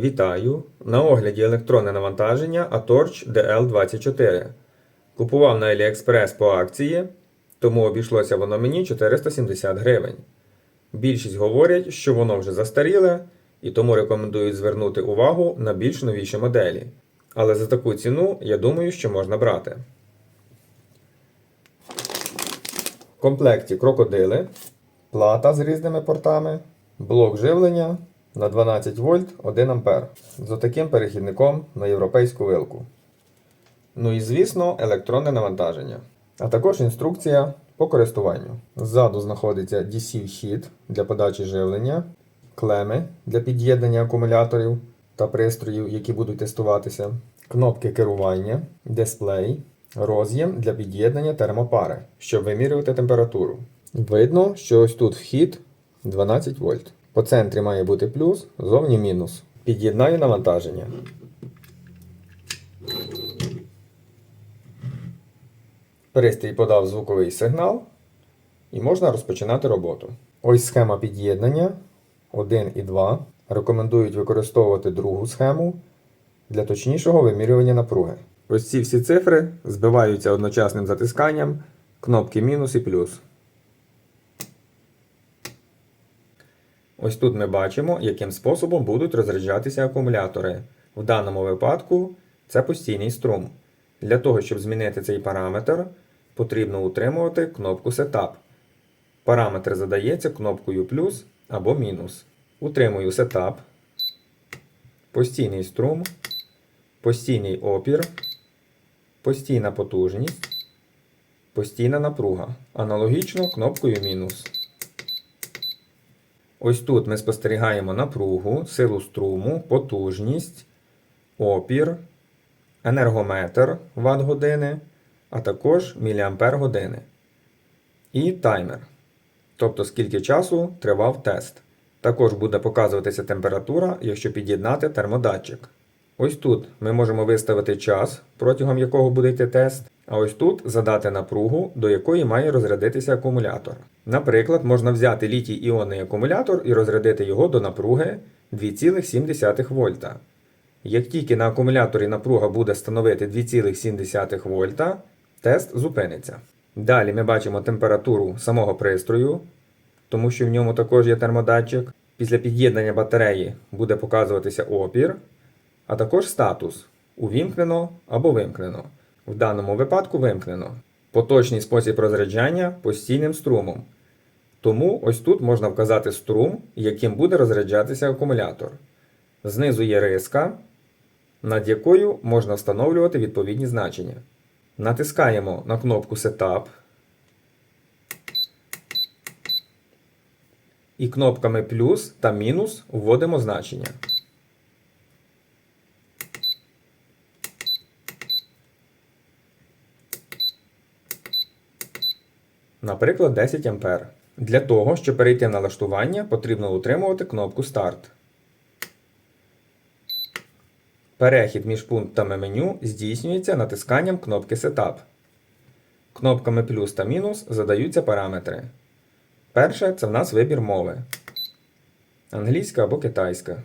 Вітаю! На огляді електронне навантаження Atorch DL24. Купував на AliExpress по акції, тому обійшлося воно мені 470 гривень. Більшість говорять, що воно вже застаріле, і тому рекомендують звернути увагу на більш новіші моделі. Але за таку ціну я думаю, що можна брати. В комплекті крокодили, плата з різними портами, блок живлення на 12 вольт 1 ампер з отаким перехідником на європейську вилку. Ну і звісно, електронне навантаження. А також інструкція по користуванню. Ззаду знаходиться DC-вхід для подачі живлення, клеми для під'єднання акумуляторів та пристроїв, які будуть тестуватися, кнопки керування, дисплей, роз'єм для під'єднання термопари, щоб вимірювати температуру. Видно, що ось тут вхід 12 вольт. По центрі має бути плюс, зовні мінус. Під'єднаю навантаження. Пристрій подав звуковий сигнал і можна розпочинати роботу. Ось схема під'єднання 1 і 2. Рекомендують використовувати другу схему для точнішого вимірювання напруги. Ось ці всі цифри збиваються одночасним затисканням кнопки мінус і плюс. Ось тут ми бачимо, яким способом будуть розряджатися акумулятори. В даному випадку це постійний струм. Для того, щоб змінити цей параметр, потрібно утримувати кнопку Setup. Параметр задається кнопкою плюс або мінус. Утримую Setup, постійний струм, постійний опір, постійна потужність, постійна напруга. Аналогічно кнопкою мінус. Ось тут ми спостерігаємо напругу, силу струму, потужність, опір, енергометр ватт години, а також міліампер години. І таймер. Тобто скільки часу тривав тест. Також буде показуватися температура, якщо під'єднати термодатчик. Ось тут ми можемо виставити час, протягом якого буде йти тест, а ось тут задати напругу, до якої має розрядитися акумулятор. Наприклад, можна взяти літій іонний акумулятор і розрядити його до напруги 2,7 вольта. Як тільки на акумуляторі напруга буде становити 2,7 вольта, тест зупиниться. Далі ми бачимо температуру самого пристрою, тому що в ньому також є термодатчик. Після під'єднання батареї буде показуватися опір, а також статус увімкнено або вимкнено. В даному випадку вимкнено. Поточний спосіб розряджання постійним струмом. Тому ось тут можна вказати струм, яким буде розряджатися акумулятор. Знизу є риска, над якою можна встановлювати відповідні значення. Натискаємо на кнопку Setup. І кнопками плюс та мінус вводимо значення. Наприклад, 10 А. Для того, щоб перейти в налаштування, потрібно утримувати кнопку Старт. Перехід між пунктами меню здійснюється натисканням кнопки Setup. Кнопками плюс та мінус задаються параметри. Перше це в нас вибір мови. Англійська або китайська.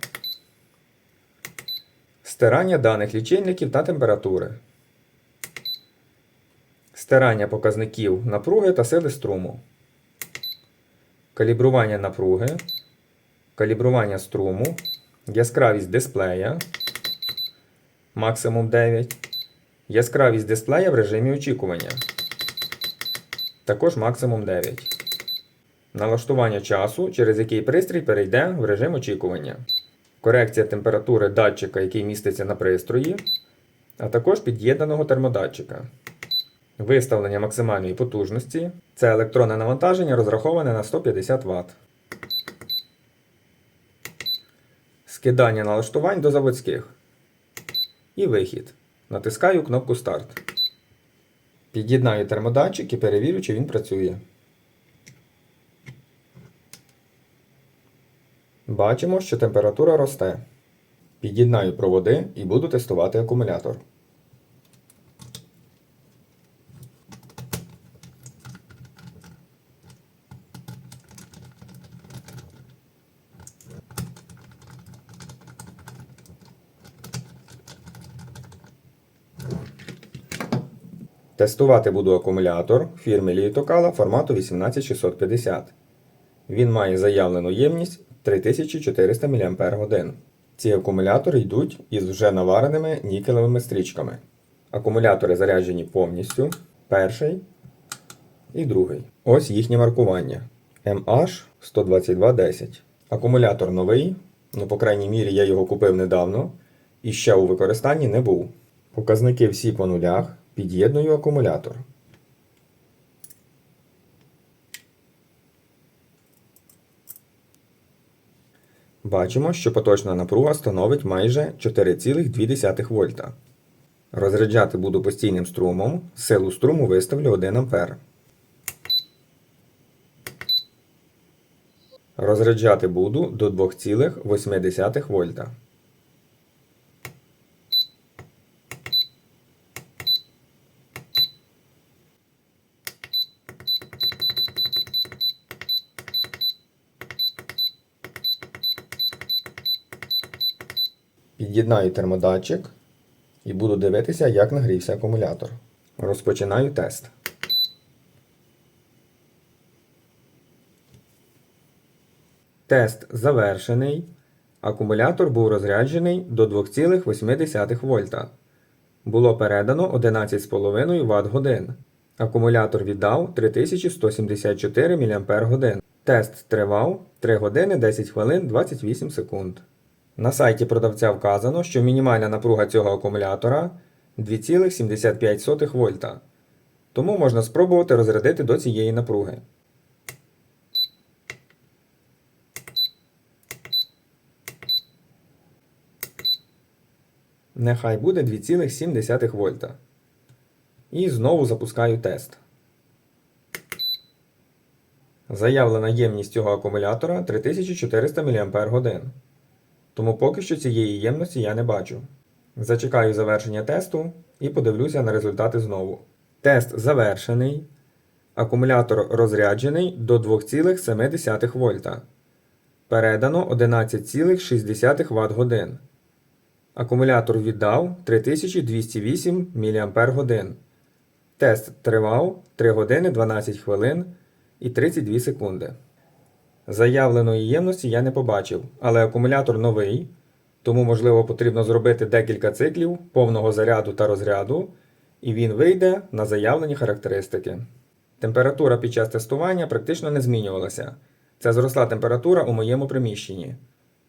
Стирання даних лічильників та температури. Стирання показників напруги та сили струму. Калібрування напруги. Калібрування струму. Яскравість дисплея. Максимум 9. Яскравість дисплея в режимі очікування. Також максимум 9. Налаштування часу, через який пристрій перейде в режим очікування. Корекція температури датчика, який міститься на пристрої, а також під'єднаного термодатчика. Виставлення максимальної потужності. Це електронне навантаження розраховане на 150 Вт. Скидання налаштувань до заводських. І вихід. Натискаю кнопку Старт. Під'єднаю термодатчик і перевірю, чи він працює. Бачимо, що температура росте. Під'єднаю проводи і буду тестувати акумулятор. Тестувати буду акумулятор фірми Літокала формату 18650. Він має заявлену ємність 3400 мАч. Ці акумулятори йдуть із вже навареними нікелевими стрічками. Акумулятори заряджені повністю. Перший і другий. Ось їхнє маркування. MH12210. Акумулятор новий, ну, по крайній мірі, я його купив недавно і ще у використанні не був. Показники всі по нулях. Під'єдную акумулятор. Бачимо, що поточна напруга становить майже 4,2 вольта. Розряджати буду постійним струмом. Силу струму виставлю 1 А. Розряджати буду до 2,8 вольта. Під'єднаю термодатчик і буду дивитися, як нагрівся акумулятор. Розпочинаю тест. Тест завершений. Акумулятор був розряджений до 2,8 вольта. Було передано 11,5 Вт годин. Акумулятор віддав 3174 мАч. Тест тривав 3 години 10 хвилин 28 секунд. На сайті продавця вказано, що мінімальна напруга цього акумулятора 2,75 вольта. Тому можна спробувати розрядити до цієї напруги. Нехай буде 2,7 вольта. І знову запускаю тест. Заявлена ємність цього акумулятора 3400 мАч. Тому поки що цієї ємності я не бачу. Зачекаю завершення тесту і подивлюся на результати знову. Тест завершений. Акумулятор розряджений до 2,7 вольта. Передано 11,6 Вт годин. Акумулятор віддав 3208 мАч. Тест тривав 3 години 12 хвилин і 32 секунди. Заявленої ємності я не побачив, але акумулятор новий, тому, можливо, потрібно зробити декілька циклів повного заряду та розряду, і він вийде на заявлені характеристики. Температура під час тестування практично не змінювалася. Це зросла температура у моєму приміщенні,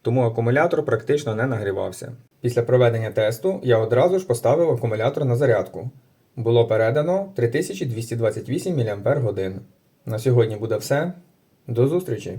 тому акумулятор практично не нагрівався. Після проведення тесту я одразу ж поставив акумулятор на зарядку. Було передано 3228 мАч. На сьогодні буде все. До зустрічі!